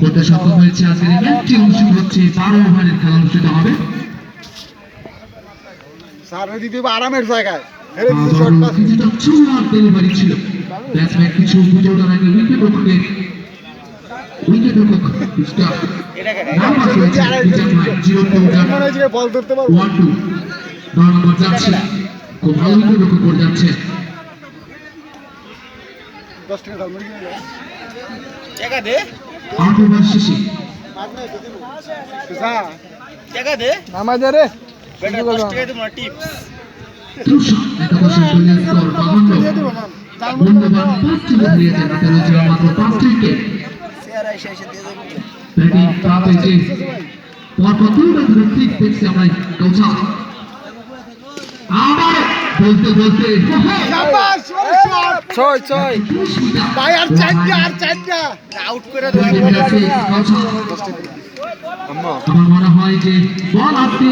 করতে সক্ষম হয়েছে আজকের অনুষ্ঠিত হচ্ছে বারো ওভারের খেলা অনুষ্ঠিত হবে। আরামের জায়গায়। কিছুটা চুয়ার ডেলিভারি ছিল। ব্যাটসম্যান কিছু বুঝোটার আগে উইকেট রক্ষকের উইকেট রক্ষক মিস্টার নাম্বার রয়েছে বিচার ভাই জিরো টু হয়েছে যে বল ধরতে পারব। ওয়ান টু নয় নম্বর যাচ্ছে। খুব ভালো উইকেট রক্ষক করে যাচ্ছে। দশ টাকা দাম মরে গেল আট ওভার শেষে। কাপ হয়েছে পরপর দুইটা ধরে ঠিক দেখছি আমরা আবার বলতে বলতে ছয় ছয়। ভাই আর চারটা আর চারটা আউট করে আমার মনে হয় যে বল আপনি